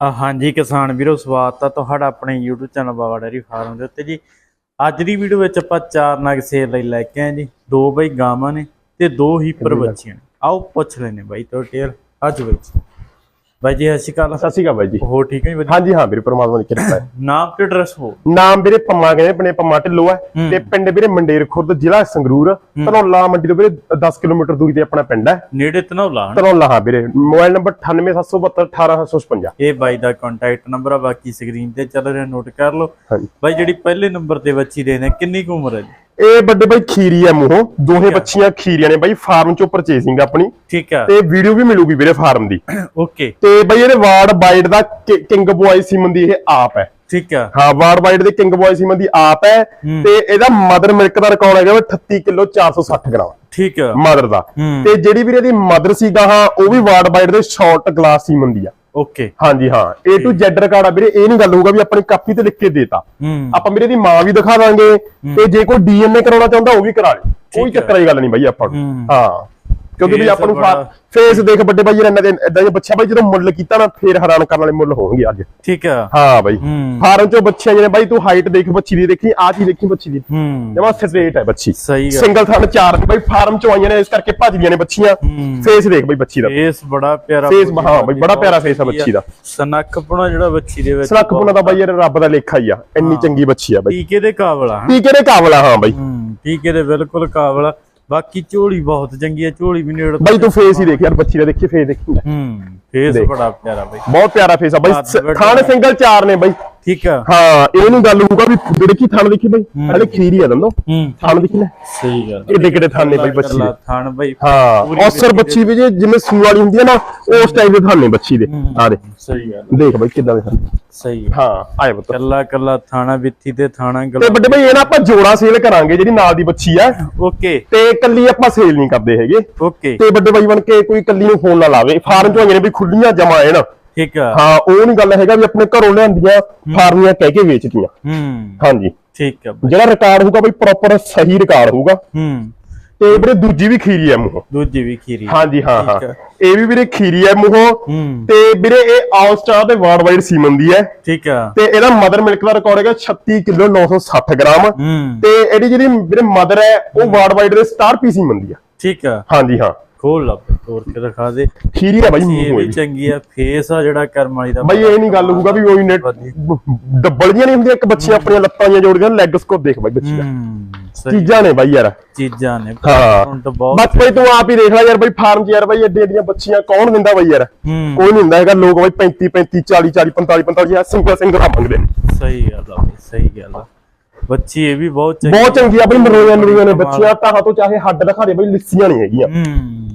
ਹਾਂਜੀ ਕਿਸਾਨ ਵੀਰੋ ਸਵਾਗਤ ਆ ਤੁਹਾਡਾ ਆਪਣੇ YouTube channel Baba dairy farm ਦੇ ਉੱਤੇ ਜੀ। ਅੱਜ ਦੀ ਵੀਡੀਓ ਵਿੱਚ ਆਪਾਂ ਚਾਰ ਨਗ ਸੇਲ ਲਈ ਲੈ ਕੇ ਆਏ ਜੀ। ਦੋ ਬਈ ਗਾਵਾਂ ਨੇ ਤੇ ਦੋ ਹੀ ਬੱਚੀਆਂ ਨੇ। ਆਓ ਪੁੱਛ ਲੈਨੇ ਬਾਈ ਤੋਂ ਟੇਲ ਅੱਜ ਵਿੱਚ। ਬਾਈ ਜੀ ਸਤਿ ਸ਼੍ਰੀ ਅਕਾਲ। ਸਤਿ ਸ਼੍ਰੀ ਅਕਾਲ ਬਾਈ ਜੀ। ਹੋ ਠੀਕ ਹੈ ਜੀ ਹਾਂਜੀ ਹਾਂ ਵੀਰੇ ਪਰਮਾਤਮਾ ਦੀ ਕਿਰਪਾ ਹੈ। ਨਾਮ ਤੇ ਐਡਰੈਸ ਹੋ ਨਾਮ ਵੀਰੇ ਪੰਮਾ ਕਹਿੰਦੇ ਆਪਣੇ ਪੰਮਾ ਢਿੱਲੋਂ ਹੈ ਤੇ ਪਿੰਡ ਵੀਰੇ ਮੰਡੇਰ ਖੁਰਦ ਜ਼ਿਲ੍ਹਾ ਸੰਗਰੂਰ ਧਨੌਲਾ ਮੰਡੀ ਤੋਂ ਵੀਰੇ 10 ਕਿਲੋਮੀਟਰ ਦੂਰੀ ਤੇ ਆਪਣਾ ਪਿੰਡ ਹੈ। ਨੇੜੇ ਤਨੌਲਾ ਹਨਾ? ਧਨੌਲਾ ਹਾਂ ਵੀਰੇ। ਮੋਬਾਈਲ ਨੰਬਰ 9877218755 ਇਹ ਬਾਈ ਦਾ ਕੰਟੈਕਟ ਨੰਬਰ ਆ ਬਾਕੀ ਸਕਰੀਨ ਤੇ ਚੱਲ ਰਿਹਾ ਨੋਟ ਕਰ ਲਓ। ਬਾਈ ਜਿਹੜੀ ਪਹਿਲੇ ਨੰਬਰ ਤੇ ਬੱਚੀ ਦੇ ਨੇ ਕਿੰਨੀ ਕੁ ਉਮਰ ਹੈ ਜੀ? ਇਹ ਵੱਡੇ ਬਾਈ ਖੀਰੀ ਹੈ ਮੂੰਹੋਂ। ਦੋਹੇ ਬੱਚੀਆਂ ਖੀਰੀਆਂ ਨੇ ਬਾਈ ਫਾਰਮ ਚੋਂ ਪਰਚੇਸਿੰਗ ਆਪਣੀ। ਠੀਕ ਆ। ਤੇ ਵੀਡੀਓ ਵੀ ਮਿਲੂਗੀ ਵੀਰੇ ਫਾਰਮ ਦੀ। ਓਕੇ। ਤੇ ਬਾਈ ਇਹਦੇ ਵਾਰਡ ਬਾਈਟ ਦਾ ਕਿੰਗ ਬੁਆਈ ਸੀਮਨ ਦੀ ਇਹ ਆਪ ਹੈ। ਠੀਕ ਆ। ਹਾਂ ਵਾਰਡ ਬਾਈਟ ਦੇ ਕਿੰਗ ਬੁਆਈ ਸੀਮਨ ਦੀ ਆਪ ਹੈ। ਤੇ ਇਹਦਾ ਮਦਰ ਮਿਲਕ ਦਾ ਰਿਕਾਰਡ ਹੈਗਾ ਵਾ 38 ਕਿਲੋ 460 ਗ੍ਰਾਮ। ਠੀਕ ਆ। ਮਦਰ ਦਾ। ਹੂੰ। ਤੇ ਜਿਹੜੀ ਵੀਰੇ ਦੀ ਮਦਰ ਸੀ ਗਾਹਾਂ ਉਹ ਵੀ ਵਾਰਡ ਬਾਈਟ ਦੇ ਸ਼ਾਰਟ ਗਲਾਸ ਹੀ ਮੰਦੀ ਆ। ਓਕੇ ਹਾਂਜੀ ਹਾਂ। A to Z ਰਿਕਾਰਡ ਆ ਵੀਰੇ ਇਹ ਨਹੀਂ ਗੱਲ ਹੋਊਗਾ ਵੀ ਆਪਣੀ ਕਾਪੀ ਤੇ ਲਿਖ ਕੇ ਦੇਤਾ। ਆਪਾਂ ਵੀਰੇ ਦੀ ਮਾਂ ਵੀ ਦਿਖਾ ਦਾਂਗੇ ਤੇ ਜੇ ਕੋਈ ਡੀਐਨਏ ਕਰਾਉਣਾ ਚਾਹੁੰਦਾ ਉਹ ਵੀ ਕਰਾ ਲੇ ਕੋਈ। ਚੱਕਰ ਦੀ ਗੱਲ ਨਹੀਂ ਬਾਈ ਆਪਾਂ ਨੂੰ। ਹੂੰ। ਕਿਉਂਕਿ ਵੀ ਆਪਾਂ ਨੂੰ ਫੇਸ ਦੇਖ ਵੱਡੇ ਬਾਈ ਇਹਨਾਂ ਦੇ ਇਦਾਂ ਦੇ ਬੱਚਾ ਬਾਈ ਜਦੋਂ ਮੁੱਲ ਕੀਤਾ ਨਾ ਫੇਰ ਹੈਰਾਨ ਕਰਨ ਵਾਲੇ ਮੁੱਲ ਹੋਣਗੇ ਅੱਜ। ਠੀਕ ਆ। ਹਾਂ ਬਾਈ। ਫਾਰਮ ਚੋਂ ਬੱਚਿਆਂ ਜਿਹੜੇ ਬਾਈ ਤੂੰ ਹਾਈਟ ਦੇਖ ਬੱਚੀ ਦੀ ਦੇਖੀ ਆਹ ਚੀਜ਼ ਦੇਖੀ ਬੱਚੀ ਦੀ। ਜਮਾ ਸਟ੍ਰੇਟ ਹੈ ਬੱਚੀ। ਸਹੀ ਗੱਲ। ਸਿੰਗਲ ਥਣ ਚਾਰ ਬਾਈ ਫਾਰਮ ਚੋਂ ਆਈਆਂ ਨੇ ਇਸ ਕਰਕੇ ਭੱਜਦੀਆਂ ਨੇ ਬੱਚੀਆਂ। ਫੇਸ ਦੇਖ ਬਾਈ ਬੱਚੀ ਦਾ। ਫੇਸ ਬੜਾ ਪਿਆਰਾ Face, ਹਾਂ ਬਈ, ਬੜਾ ਪਿਆਰਾ face ਆ ਬੱਚੀ ਦਾ। ਸਨੱਖਪਣਾ ਜਿਹੜਾ ਬੱਚੀ ਦੇ ਵਿੱਚ ਸਲੱਕ ਪੁਣਾ ਦਾ ਬਾਈ ਯਾਰ ਰੱਬ ਦਾ ਲੇਖਾ ਹੀ ਆ। ਇੰਨੀ ਚੰਗੀ ਬੱਚੀ ਆ ਬਾਈ। ਟੀਕੇ ਦੇ ਕਾਬਲ ਆ? ਟੀਕੇ ਦੇ ਕਾਬਲ ਆ ਹਾਂ ਬਾਈ। ਟੀਕੇ ਦੇ ਬਿਲਕੁਲ ਕਾਬਲ ਆ। ਬਾਕੀ ਝੋਲੀ ਬਹੁਤ ਚੰਗੀ ਆ ਝੋਲੀ ਵੀ ਨੇੜ ਬਾਈ ਤੂੰ ਫੇਸ ਹੀ ਦੇਖ ਯਾਰ ਬੱਚੀ ਦਾ ਦੇਖੀ ਫੇਸ ਦੇਖੀ। ਹੂੰ ਫੇਸ। ਬੜਾ ਪਿਆਰਾ ਬਈ ਬਹੁਤ ਪਿਆਰਾ ਫੇਸ ਆ ਬਾਈ। ਥਾਣ ਸਿੰਗਲ ਚਾਰ ਨੇ ਬਾਈ ਠੀਕ ਆ। ਹਾਂ ਇਹ ਨੂੰ ਗੱਲ ਹੋਊਗਾ ਵੀ ਦੇਖੀ ਥਣ ਦੇਖੀ ਬਾਈ? ਹਲੇ ਖੀਰੀ ਆ ਦੰਦੋ ਥਣ ਦੇਖੀ ਲੈ ਸਹੀ ਗੱਲ ਕਿੱਡੇ ਕਿੱਡੇ ਥਣ ਨੇ ਬਾਈ ਬੱਚੀ ਦੇ। ਥਣ ਬਈ। ਹਾਂ ਔਸਰ ਬੱਚੀ ਵੀ ਜੇ ਜਿਵੇਂ ਸੂ ਵਾਲੀ ਹੁੰਦੀ ਹੈ ਨਾ ਉਸ ਟਾਈਪ ਦੇ ਥਣ ਨੇ ਬੱਚੀ ਦੇ ਆ ਦੇ। ਸਹੀ ਗੱਲ ਦੇਖ ਬਾਈ ਕਿੱਦਾਂ ਦੇ ਥਣ ਸਹੀ ਆ। ਹਾਂ ਆਏ ਪੁੱਤ। ਕੱਲਾ ਕੱਲਾ ਥਾਣਾ ਵਿੱਥੀ ਤੇ ਥਾਣਾ ਤੇ ਗਲਾ। ਵੱਡੇ ਬਾਈ ਇਹ ਨਾ ਆਪਾਂ ਜੋੜਾ ਸੇਲ ਕਰਾਂਗੇ ਜਿਹੜੀ ਨਾਲ ਦੀ ਬੱਚੀ ਆ। ਓਕੇ। ਤੇ ਕੱਲੀ ਆਪਾਂ ਸੇਲ ਨਹੀਂ ਕਰਦੇ ਹੈਗੇ। ਓਕੇ। ਤੇ ਵੱਡੇ ਬਾਈ ਬਣ ਕੇ ਕੋਈ ਕੱਲੀ ਨੂੰ ਫੋਨ ਨਾ ਲਾਵੇ। ਫਾਰਮ ਚੋਂ ਆਈਆਂ ਨੇ ਵੀ ਖੁੱਲੀਆਂ ਜਮਾ ਐਨ। ਠੀਕ ਆ। ਹਾਂ ਉਹ ਨਹੀਂ ਗੱਲ ਹੈਗਾ ਵੀ ਆਪਣੇ ਘਰੋਂ ਲਿਆਂਦੀਆਂ ਫਾਰਮੀਆਂ ਕਹਿ ਕੇ ਵੇਚਤੀਆਂ। ਹੂੰ। ਹਾਂਜੀ। ਠੀਕ ਆ। ਜਿਹੜਾ ਰਿਕਾਰਡ ਹੋਊਗਾ ਬਈ ਪ੍ਰੋਪਰ ਸਹੀ ਰਿਕਾਰਡ ਹੋਊਗਾ। ਹੂੰ। ਤੇ ਵੀਰੇ ਦੂਜੀ ਵੀ ਖੀਰੀ ਹੈ ਮੂੰਹੋਂ। ਦੂਜੀ ਵੀ ਖੀਰੀ। ਹਾਂਜੀ ਹਾਂ ਹਾਂ। ਇਹ ਵੀ ਵੀਰੇ ਖੀਰੀ ਹੈ ਮੂੰਹੋਂ। ਤੇ ਵੀਰੇ ਇਹ ਆਲ ਸਟਾਰ ਤੇ ਵਰਲਡ ਵਾਈਡ ਸੀਮਨ ਦੀ ਹੈ। ਠੀਕ ਆ। ਤੇ ਇਹਦਾ ਮਦਰ ਮਿਲਕ ਦਾ ਰਿਕਾਰਡ ਹੈਗਾ 36 ਕਿਲੋ 960 ਗ੍ਰਾਮ। ਤੇ ਇਹਦੀ ਜਿਹੜੀ ਵੀਰੇ ਮਦਰ ਹੈ ਉਹ ਵਰਲਡ ਵਾਈਡ ਦੇ ਸਟਾਰ ਪੀਸੀ ਮੰਦੀ ਆ। ਠੀਕ ਆ। ਹਾਂਜੀ ਹਾਂ। ਖੋਲ ਲਾ। ਬਈ, ਤੋੜ ਕੇ ਦਿਖਾ ਦੇ। ਖੀਰੀ ਹੈ ਬਾਈ ਇਹ ਵੀ। ਚੰਗੀ ਆ ਫੇਸ ਆ ਜਿਹੜਾ ਕਰਮ ਵਾਲੀ ਦਾ ਬਾਈ ਇਹ ਨਹੀਂ ਗੱਲ ਹੋਊਗਾ ਵੀ ਉਹੀ ਨੈਟ ਡੱਬਲ ਜੀਆਂ ਨਹੀਂ ਹੁੰਦੀਆਂ ਇੱਕ ਬੱਚੀ ਆਪਣੀਆਂ ਲੱਤਾਂ ਜੀਆਂ ਜੋੜ ਕੇ ਲੈਗ ਸਕੋਪ ਦੇਖ ਬਾਈ ਬੱਚੀ ਦਾ। ਚੀਜ਼ਾਂ ਨੇ ਬਾਈ ਯਾਰ। ਚੀਜ਼ਾਂ ਨੇ। ਹਾਂ। ਹੁਣ ਤਾਂ ਬਹੁਤ ਬਸ ਬਾਈ ਤੂੰ ਆਪ ਹੀ ਦੇਖ ਲੈ ਯਾਰ ਬਾਈ ਫਾਰਮ 'ਚ ਯਾਰ ਬਾਈ ਏਡੀਆਂ ਏਡੀਆਂ ਬੱਚੀਆਂ ਕੌਣ ਦਿੰਦਾ ਬਾਈ ਯਾਰ? ਕੋਈ ਨਹੀਂ ਦਿੰਦਾ ਹੈਗਾ ਲੋਕ ਬਾਈ 35 35 40 40 45 45 ਸਿੰਗਲ ਸਿੰਗਲ ਮੰਗਦੇ ਨੇ। ਸਹੀ ਗੱਲ ਆ ਸਹੀ ਗੱਲ ਆ। ਬੱਚੀ ਇਹ ਵੀ ਬਹੁਤ ਚੰਗੀ ਬਹੁਤ ਚੰਗੀ ਆ ਬਈ ਮਰੋਈਆਂ ਨਰੋਈਆਂ ਨੇ ਬੱਚੀਆਂ ਤਾਂ ਤੋਂ ਚਾਹੇ ਹੱਡ ਦਿਖਾ ਦੇ ਬਈ ਲਿੱਸੀਆਂ ਨਹੀਂ ਹੈਗੀਆਂ। ਹੂੰ।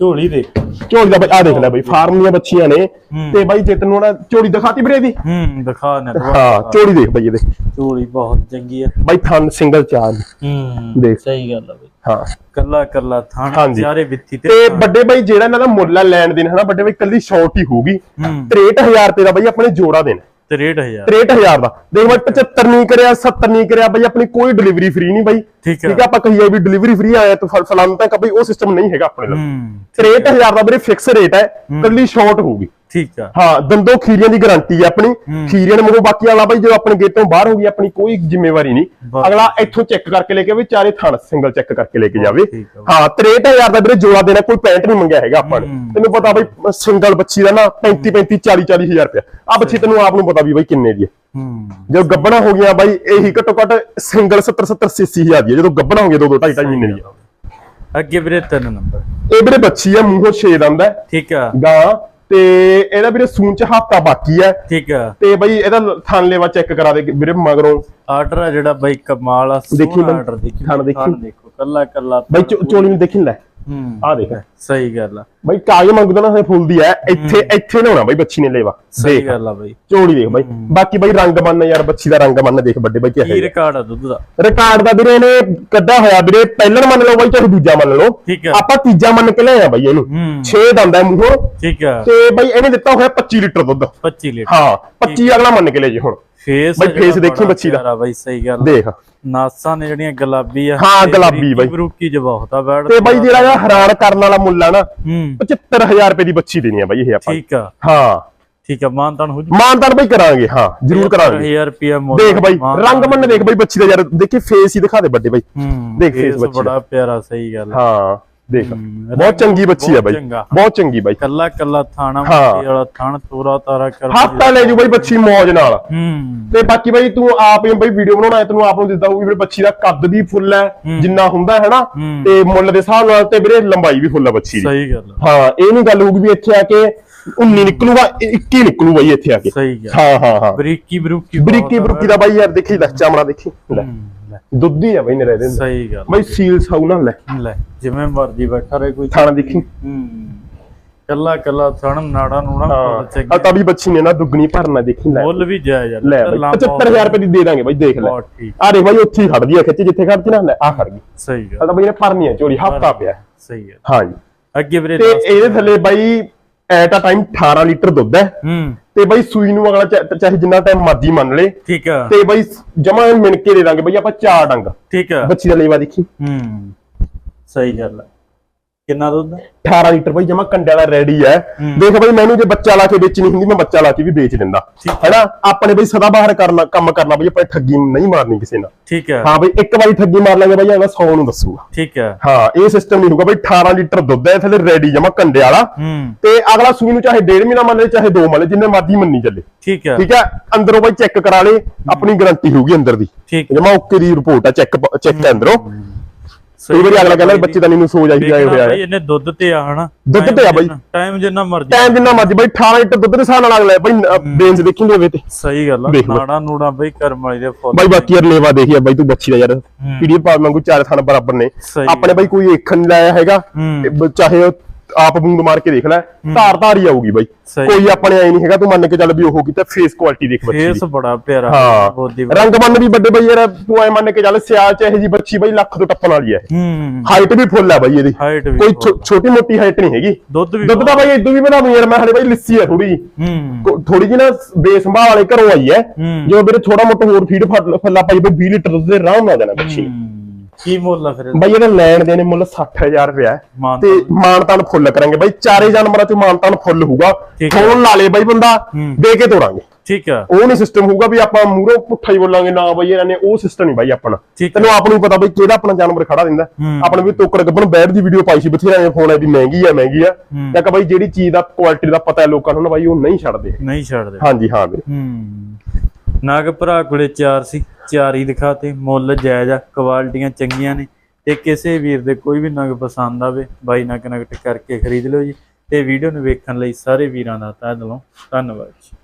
ਝੋਲੀ ਦੇ। ਝੋਲੀ ਦਾ ਆ ਦੇਖ ਲੈ ਬਈ ਫਾਰਮ ਦੀਆਂ ਬੱਚੀਆਂ ਨੇ ਤੇ ਬਾਈ ਜੇ ਤੈਨੂੰ ਨਾ ਝੋਲੀ ਦਿਖਾਤੀ ਵੀਰੇ ਦੀ ਹੂੰ ਦਿਖਾ ਨਾ ਹਾਂ ਝੋਲੀ ਦੇਖ ਬਈ ਇਹਦੇ। ਝੋਲੀ ਬਹੁਤ ਚੰਗੀ ਆ। ਬਾਈ ਥਨ ਸਿੰਗਲ ਚਾਰ। ਹੂੰ ਦੇਖ। ਸਹੀ ਗੱਲ ਆ ਬਈ। ਹਾਂ। ਕੱਲਾ ਕੱਲਾ ਥਾਣਾ। ਸਾਰੇ ਵਿੱਥੀ ਤੇ ਤੇ ਵੱਡੇ ਬਾਈ ਜਿਹੜਾ ਇਹਨਾਂ ਦਾ ਮੁੱਲ ਲੈਣ ਦੇਣ ਹਨਾ ਵੱਡੇ ਬਾਈ ਕੱਲੀ ਸ਼ਾਰਟ ਹੀ ਹੋਊਗੀ। ਹੂੰ। 63000 ਰੁਪਏ ਦਾ ਬਾਈ ਆਪਣੇ ਜੋੜਾ ਦੇਣਾ। 63000 63000 ਦਾ। ਦੇਖ ਬਾਈ 75 ਨਹੀਂ ਕਰਿਆ 70 ਨਹੀਂ ਕਰਿਆ ਬਾਈ ਆਪਣੀ ਕੋਈ ਡਿਲੀਵਰੀ ਫ੍ਰੀ ਨਹੀਂ ਬਾਈ। ਠੀਕ ਆ ਆਪਾਂ ਕਹੀਏ ਵੀ ਡਿਲੀਵਰੀ ਫ੍ਰੀ ਆਇਆ ਤਾਂ ਫਲ ਫਲਾਨ ਤੱਕ ਬਈ ਉਹ ਸਿਸਟਮ ਨਹੀਂ ਹੈਗਾ ਆਪਣੇ ਲਈ। ਹੂੰ। 63000 ਦਾ ਵੀਰੇ ਫਿਕਸ ਰੇਟ ਹੈ। ਕੱਲੀ ਸ਼ਾਰਟ ਹੋਊਗੀ। ਠੀਕ ਆ। ਹਾਂ ਦੰਦੋ ਖੀਰੀਆਂ ਦੀ ਗਾਰੰਟੀ ਹੈ ਆਪਣੀ। ਖੀਰੀਆਂ ਨੇ ਮਗੋ ਬਾਕੀ ਵਾਲਾ ਬਾਈ ਜਦੋਂ ਆਪਣੇ ਗੇਟੋਂ ਬਾਹਰ ਹੋ ਗਈ ਆਪਣੀ ਕੋਈ ਜ਼ਿੰਮੇਵਾਰੀ ਨਹੀਂ। ਅਗਲਾ ਇੱਥੋਂ ਚੈੱਕ ਕਰਕੇ ਲੈ ਕੇ ਆਵੇ ਚਾਰੇ ਥਣ ਸਿੰਗਲ ਚੈੱਕ ਕਰਕੇ ਲੈ ਕੇ ਜਾਵੇ। ਆ। ਹਾਂ 63000 ਦਾ ਵੀਰੇ ਜੋੜਾ ਦੇਣਾ ਕੋਈ ਪੈਂਟ ਨਹੀਂ ਮੰਗਿਆ ਹੈਗਾ ਆਪਾਂ ਨੇ। ਤੈਨੂੰ ਪਤਾ ਬਾਈ ਸਿੰਗਲ ਬੱਚੀ ਦਾ ਨਾ 35 35 40 40000 ਰੁਪਏ ਆ ਬੱਚੀ ਤੈਨੂੰ ਆਪ ਨੂੰ ਪਤਾ ਵੀ ਬਾਈ ਕਿੰਨੇ ਦੀ ਹੈ। ਜਦੋਂ ਗੱਬਣਾ ਹੋ ਗਿਆ ਬਾਈ ਇਹੀ ਘੱਟੋ ਘੱਟ ਸਿੰਗਲ 70 70 80000 ਦੀ ਹੈ ਜਦੋਂ ਗੱਬਣਾ ਹੋ ਗਿਆ ਦੋ ਦੋ ਢਾਈ ਢਾਈ ਮਹੀਨੇ ਦੀ। ਅੱਗੇ ਵੀਰੇ ਤਿੰਨ ਨੰਬਰ। ਇਹ ਵੀਰੇ ਬੱਚੀ ਹੈ ਮੂੰਹੋਂ ਛੇ ਦੰਦ ਹੈ ਠੀਕ ਆ। ਗਾਂ ਤੇ ਇਹਦਾ ਵੀਰੇ ਸੂਨ ਚ ਹਫਤਾ ਬਾਕੀ ਹੈ। ਠੀਕ ਆ ਤੇ ਬਈ ਇਹਦਾ ਥਣ ਲੈਵਾ ਚੈੱਕ ਕਰਾ ਦੇ ਵੀਰੇ ਮਗਰੋਂ। ਆਰਡਰ ਆ ਜਿਹੜਾ ਬਈ ਕਮਾਲ ਆ ਦੇਖੀ ਆਰਡਰ ਦੇਖੀ। ਥਣ ਦੇਖੀ। ਕੱਲਾ ਕੱਲਾ ਬਈ ਚੋਲੀ ਨੂੰ ਦੇਖੀ ਲੈ। ਆ ਦੇਖ। ਸਹੀ ਗੱਲ ਆ। ਬਈ ਕਾਗਜ਼ ਮੰਗਦਾ ਨਾ ਫੁੱਲ ਦੀ ਹੈ ਇੱਥੇ ਇੱਥੇ ਲਾਉਣਾ ਬਈ ਬੱਚੀ ਨੇ ਲੈਵਾ। ਸਹੀ ਗੱਲ ਆ ਬਈ। ਚੋਲੀ ਦੇਖ ਬਈ। ਬਾਕੀ ਬਈ ਰੰਗ ਮੰਨ ਯਾਰ ਬੱਚੀ ਦਾ ਰੰਗ ਮੰਨ ਦੇਖ ਵੱਡੇ ਬਈ ਕੀ ਰਿਕਾਰਡ ਆ ਦੁੱਧ ਦਾ? ਰਿਕਾਰਡ ਦਾ ਵੀਰੇ ਇਹਨੇ ਕੱਢਿਆ ਹੋਇਆ ਵੀਰੇ। ਪਹਿਲਣ ਮੰਨ ਲਓ ਬਾਈ ਚਾਹੇ ਦੂਜਾ ਮੰਨ ਲਓ। ਆਪਾਂ ਤੀਜਾ ਮੰਨ ਕੇ ਲਿਆਇਆ ਬਾਈ ਇਹਨੂੰ। ਹੂੰ। 6 ਦੰਦ ਹੈ ਮੂੰਹੋਂ। ਠੀਕ ਆ। ਤੇ ਬਈ ਇਹਨੇ ਦਿੱਤਾ ਹੋਇਆ 25 ਲੀਟਰ ਦੁੱਧ। 25 ਲੀਟਰ। ਹਾਂ 25 ਅਗਲਾ ਮੰਨ ਕੇ ਲੈ ਜੀ ਹੁਣ। ਫੇਸ ਬਈ face ਦੇਖੀ ਬੱਚੀ ਦਾ। ਬਈ ਸਹੀ ਗੱਲ। ਦੇਖ। ਨਾਸਾਂ ਨੇ ਜਿਹੜੀਆਂ ਗੁਲਾਬੀ ਆ ਹਾਂ, ਗੁਲਾਬੀ ਬਾਈ। ਬਰੂਕੀ ਚ ਬਹੁਤ ਆ ਬੈਡ ਤੇ ਬਾਈ ਜਿਹੜਾ ਹੈਰਾਨ ਕਰਨ ਵਾਲਾ ਮੁੱਲ ਆ ਨਾ ਹੂੰ। 75000 ਰੁਪਏ ਦੀ ਬੱਚੀ ਦੇਣੀ ਆ ਬਾਈ ਇਹ ਆਪਾਂ। ਠੀਕ ਆ। ਹਾਂ। ਠੀਕ ਆ ਮਾਨਤਾਨ ਹੋ ਜੀ। ਮਾਨਤਾਨ ਬਾਈ ਕਰਾਂਗੇ ਹਾਂ ਜ਼ਰੂਰ ਕਰਾਂਗੇ। 1000 ਰੁਪਿਆ ਮੁੱਲ ਦੇਖ ਬਾਈ। ਰੰਗ ਮੰਨ ਦੇਖ ਬਾਈ ਬੱਚੀ ਦਾ ਯਾਰ ਦੇਖੀ ਫੇਸ ਹੀ ਦਿਖਾ ਦੇ ਵੱਡੇ ਬਾਈ। ਦੇਖ ਫੇਸ ਬੱਚੀ ਬੜਾ ਪਿਆਰਾ ਸਹੀ ਗੱਲ। ਹਾਂ। ਦੇਖ। ਬਹੁਤ ਚੰਗੀ ਬੱਚੀ ਆ ਬਾਈ। ਬਹੁਤ ਚੰਗੀ ਬਾਈ। ਕੱਲਾ ਕੱਲਾ ਥਾਣਾ ਵਾਲਾ ਥਣ ਤੋਰਾ ਤਾਰਾ ਕਰ ਹੱਥਾਂ ਲੈ ਜੂ ਬਾਈ ਬੱਚੀ ਮੌਜ ਨਾਲ। ਹੂੰ। ਤੇ ਬਾਕੀ ਬਾਈ ਤੂੰ ਆਪ ਹੀ ਬਾਈ ਵੀਡੀਓ ਬਣਾਉਣਾ ਹੈ ਤੈਨੂੰ ਆਪ ਨੂੰ ਦਿੱਤਾ ਵੀਰੇ ਬੱਚੀ ਦਾ ਕੱਦ ਵੀ ਫੁੱਲ ਹੈ ਜਿੰਨਾ ਹੁੰਦਾ ਹੈ ਨਾ। ਤੇ ਮੁੱਲ ਦੇ ਹਿਸਾਬ ਨਾਲ ਤੇ ਵੀਰੇ ਲੰਬਾਈ ਵੀ ਫੁੱਲ ਹੈ ਬੱਚੀ ਦੀ। ਸਹੀ ਗੱਲ ਹਾਂ ਇਹ ਨਹੀਂ ਗੱਲ ਹੋਊਗੀ ਵੀ ਇੱਥੇ ਆ ਕੇ 19 ਨਿਕਲੂਗਾ 21 ਨਿਕਲੂ ਬਾਈ ਇੱਥੇ ਆ ਕੇ। ਸਹੀ ਗੱਲ ਹਾਂ ਹਾਂ ਹਾਂ। ਬਰੀਕੀ ਬਰੂਕੀ ਬਰੀਕੀ ਬਰੂਕੀ ਦਾ ਬਾਈ ਯਾਰ ਦੇਖੀ ਲੈ ਚਮੜਾ ਦੇਖੀ। ਲੈ। ਲੈ, ਦੁੱਧੀ ਆ ਬਾਈ ਨਰੇ ਦੇ। ਸਹੀ ਗੱਲ ਬਾਈ ਸੀਲ ਸਾਊ ਨਾਲ ਲੈ। ਲੈ ਜਿਵੇਂ ਮਰਜ਼ੀ ਬੈਠਾ ਰਹੇ ਕੋਈ। ਥਾਣਾ ਦੇਖੀ। ਹੂੰ। ਕੱਲਾ ਕੱਲਾ ਥਣ ਨਾੜਾ ਨੂੜਾ ਆ ਤਾਂ ਵੀ ਬੱਚੀ ਨੇ ਨਾ ਦੁੱਗਣੀ ਭਰਨਾ ਦੇਖੀ ਲੈ। ਮੁੱਲ ਵੀ ਜਾਇਜ਼ ਆ। ਲੈ ਬਾਈ 75000 ਰੁਪਏ ਦੀ ਦੇ ਦਾਂਗੇ ਬਾਈ ਦੇਖ ਲੈ। ਆ ਦੇਖ ਬਾਈ ਉੱਥੇ ਹੀ ਖੜਦੀ ਆ ਖਿੱਚ ਜਿੱਥੇ ਖੜਦੀ ਨਾ ਲੈ ਆ ਖੜ ਗਈ। ਸਹੀ ਆ ਗੱਲ ਤਾਂ ਬਾਈ ਨੇ ਭਰਨੀ ਆ ਚੋਰੀ ਹਫਤਾ ਪਿਆ। ਸਹੀ ਹੈ ਹਾਂਜੀ। ਅੱਗੇ ਵੀਰੇ ਤੇ। ਇਹਦੇ ਥੱਲੇ ਬਾਈ ਐਟ ਆ ਟਾਈਮ 18 ਲੀਟਰ ਦੁੱਧ ਹੈ। ਹੂੰ। ਤੇ ਬਾਈ ਸੂਈ ਨੂੰ ਅਗਲਾ ਚਾਹੇ ਜਿੰਨਾ ਟਾਈਮ ਮਰਜ਼ੀ ਮੰਨ ਲੇ। ਠੀਕ ਆ। ਤੇ ਬਾਈ ਜਮਾ ਮਿਣ ਕੇ ਦੇ ਦਾਂਗੇ ਬਾਈ ਆਪਾਂ ਚਾਰ ਡੰਗ। ਠੀਕ ਆ। ਬੱਚੀ ਦਾ ਲੇਵਾ ਦੇਖੀ। ਹੂੰ। ਸਹੀ ਗੱਲ ਆ। ਕਿੰਨਾ ਦੁੱਧ? 18 ਲੀਟਰ ਬਾਈ ਜਮਾ ਕੰਡੇ ਵਾਲਾ ਰੈਡੀ ਹੈ। ਦੇਖ ਬਾਈ ਮੈਨੂੰ ਜੇ ਬੱਚਾ ਲਾ ਕੇ ਵੇਚਣੀ ਹੁੰਦੀ ਮੈਂ ਬੱਚਾ ਲਾ ਕੇ ਵੀ ਵੇਚ ਦਿੰਦਾ। ਹੈਨਾ? ਆਪਣੇ ਬਈ ਸਦਾ ਬਾਹਰ ਕਰਨਾ ਕੰਮ ਕਰਨਾ ਬਈ ਆਪਾਂ ਠੱਗੀ ਨਹੀਂ ਮਾਰਨੀ ਕਿਸੇ ਨਾਲ। ਠੀਕ ਆ ਹਾਂ ਬਈ ਇੱਕ ਵਾਰੀ ਠੱਗੀ ਮਾਰ ਲਾਂਗੇ ਬਾਈ ਅਗਲਾ 100 ਨੂੰ ਦੱਸੂਗਾ। ਠੀਕ ਆ ਹਾਂ ਇਹ ਸਿਸਟਮ ਨਹੀਂ ਹੋਊਗਾ ਬਈ 18 ਲੀਟਰ ਦੁੱਧ ਹੈ ਥੱਲੇ ਰੈਡੀ ਜਮਾ ਕੰਡੇ ਵਾਲਾ। ਹੂੰ। ਤੇ ਅਗਲਾ ਸੂਈ ਨੂੰ ਚਾਹੇ ਡੇਢ ਮਹੀਨਾ ਮੰਨ ਲੇ ਚਾਹੇ 2 ਮੰਨ ਲੇ ਜਿੰਨੇ ਮਰਜ਼ੀ ਮੰਨੀ ਚੱਲੇ। ਠੀਕ ਆ ਠੀਕ ਹੈ? ਅੰਦਰੋਂ ਬਾਈ ਚੈੱਕ ਕਰਾ ਲੇ ਆਪਣੀ ਗਾਰੰਟੀ ਹੋਊਗੀ ਅੰਦਰ ਦੀ। ਠੀਕ। ਜਮਾ ਓਕੇ ਦੀ ਰਿਪੋਰਟ ਆ ਚੈੱਕ ਚੈੱਕ ਹੈ ਅੰਦਰੋਂ। ਕਈ ਵਾਰੀ ਅਗਲਾ ਕਹਿੰਦਾ ਵੀ ਬੱਚੇ ਦਾ ਨਹੀਂ ਸੋਚ ਆਈ ਆਏ ਹੋਇਆ ਹੈ ਬਈ ਇਹਨੇ ਦੁੱਧ ਤੇ ਆ ਹਨਾ? ਦੁੱਧ ਤੇ ਆ ਬਈ। ਟਾਈਮ ਜਿੰਨਾ ਮਰਜ਼ੀ। ਟਾਈਮ ਜਿੰਨਾ ਮਰਜ਼ੀ। ਬਾਈ 18 ਲੀਟਰ ਦੁੱਧ ਦੇ ਹਿਸਾਬ ਨਾਲ ਅਗਲਾ ਬਾਈ ਬੇਂਸ ਦੇਖੀ ਲੈਵੇ ਤੇ। ਸਹੀ ਗੱਲ ਆ। ਦੇਖ। ਨਾੜਾ ਨੂੜਾ ਬਈ ਕਰਮ ਵਾਲੀ ਦੇ ਫੁੱਲ ਬਾਈ ਬਾਕੀ ਯਾਰ ਲੇਵਾ ਦੇਖਿਆ ਬਾਈ ਤੂੰ ਬੱਚੀ ਦਾ ਯਾਰ। ਪੀਡੀਐਫ ਪਾ ਵਾਂਗੂ ਚਾਰ ਥਾਨ ਬਰਾਬਰ ਨੇ। ਆਪਣੇ ਬਾਈ ਕੋਈ ਏਖਣ ਨਹੀਂ ਲਾਇਆ ਹੈਗਾ। ਚਾਹੇ ਆਪ ਬੂੰਦ ਮਾਰ ਕੇ ਦੇਖ ਲੈ ਧਾਰ ਧਾਰ ਹੀ ਆਊਗੀ ਬਾਈ। ਕੋਈ ਆਪਣੇ ਐ ਨਹੀਂ ਹੈਗਾ ਤੂੰ ਮੰਨ ਕੇ ਚੱਲ ਵੀ ਉਹ ਕੀਤਾ ਫੇਸ ਕੁਆਲਿਟੀ ਦੇਖ ਬੱਚੀ ਫੇਸ ਦੀ। ਬੜਾ ਪਿਆਰਾ ਹਾਂ। ਬੋਦੀ ਰੰਗ ਬੰਨ ਵੀ ਵੱਡੇ ਬਾਈ ਯਾਰ ਤੂੰ ਐ ਮੰਨ ਕੇ ਚੱਲ ਸਿਆਲ ਚ ਇਹ ਜੀ ਬੱਚੀ ਬਾਈ ਲੱਖ ਤੋਂ ਟੱਪਣ ਵਾਲੀ ਹੈ ਹੂੰ ਹਾਈਟ ਵੀ ਫੁੱਲ ਹੈ ਬਾਈ ਇਹਦੀ। ਕੋਈ। ਛੋਟੀ ਮੋਟੀ ਹਾਈਟ ਨਹੀਂ ਹੈਗੀ। ਦੁੱਧ ਵੀ ਦੁੱਧ ਤਾਂ ਬਾਈ ਇਦੋਂ ਵੀ ਬਣਾ ਦੂੰ ਯਾਰ ਮੈਂ ਹਲੇ ਬਾਈ ਲਿੱਸੀ ਹੈ ਥੋੜੀ ਜੀ ਥੋੜੀ ਜਿਹੀ ਨਾ ਬੇਸ ਸੰਭਾਲ ਵਾਲੇ ਘਰੋਂ ਆਈ ਹੈ ਹੂੰ। ਜੋ ਮੇਰੇ ਥੋੜਾ ਮੋਟਾ ਹੋਰ ਫੀਡ ਫੱਲਾ ਪਾਈ ਬਈ 20 ਲੀਟਰ ਦੁੱਧ ਦੇ ਆਰਾਮ ਨਾਲ ਦੇਣਾ ਬੱਚੀ। ਕੀ ਮੁੱਲ ਆ ਫਿਰ? ਬਾਈ ਇਹਦਾ ਲੈਣ ਦੇ ਨੇ ਮੁੱਲ 60000 ਰੁਪਇਆ ਹੈ। ਤੇ ਮਾਨਤਾਨ ਫੁੱਲ ਕਰਾਂਗੇ। ਬਾਈ ਚਾਰੇ ਜਾਨਵਰਾਂ ਚ ਮਾਨਤਾਨ ਫੁੱਲ ਹੋਊਗਾ। ਫੋਨ ਲਾ ਲੇ ਬਾਈ ਬੰਦਾ। ਦੇ ਕੇ ਤੋੜਾਂਗੇ। ਠੀਕ ਆ। ਉਹ ਨਹੀਂ ਸਿਸਟਮ ਹੋਊਗਾ ਵੀ ਆਪਾਂ ਮੂਹਰੋਂ ਪੁੱਠਾ ਹੀ ਬੋਲਾਂਗੇ ਨਾ ਬਾਈ ਇਹਨਾਂ ਨੇ ਉਹ ਸਿਸਟਮ ਨਹੀਂ ਬਾਈ ਆਪਣਾ। ਤੈਨੂੰ ਆਪ ਨੂੰ ਪਤਾ ਬਈ ਕਿਹੜਾ ਆਪਣਾ ਜਾਨਵਰ ਖੜਾ ਦਿੰਦਾ। ਆਪਣਾ ਵੀ ਟੋਕਰ ਗੱਬਣ ਬੈਠ ਦੀ ਵੀਡੀਓ ਪਾਈ ਸੀ ਬਥੇਰਿਆਂ ਨੇ ਫੋਨ ਹੈ ਵੀ ਮਹਿੰਗੀ ਆ ਮਹਿੰਗੀ ਆ। ਜਾਂ ਕਿ ਬਾਈ ਜਿਹੜੀ ਚੀਜ਼ ਦਾ ਕੁਆਲਿਟੀ ਦਾ ਪਤਾ ਹੈ ਲੋਕਾਂ ਨੂੰ ਨਾ ਬਾਈ ਉਹ ਨਹੀਂ ਛੱਡਦੇ। ਨਹੀਂ ਛੱਡਦੇ। ਹਾਂਜੀ ਹਾਂ ਵੀਰੇ। ਹੂੰ। ਨਗ ਭਰਾ ਕੋਲੇ ਚਾਰ ਸੀ, ਚਾਰ ਹੀ ਦਿਖਾਤੇ, ਮੁੱਲ ਜਾਇਜ਼ ਆ, ਕੁਆਲਟੀਆਂ ਚੰਗੀਆਂ ਨੇ ਤੇ ਕਿਸੇ ਵੀਰ ਦੇ ਕੋਈ ਵੀ ਨਗ ਪਸੰਦ ਆਵੇ, ਬਾਈ ਨਾਲ ਕਨੈਕਟ ਕਰਕੇ ਖਰੀਦ ਲਿਓ ਜੀ ਤੇ ਵੀਡੀਓ ਨੂੰ ਵੇਖਣ ਲਈ ਸਾਰੇ ਵੀਰਾਂ ਦਾ ਤਹਿ ਦਿਲੋਂ ਧੰਨਵਾਦ ਜੀ।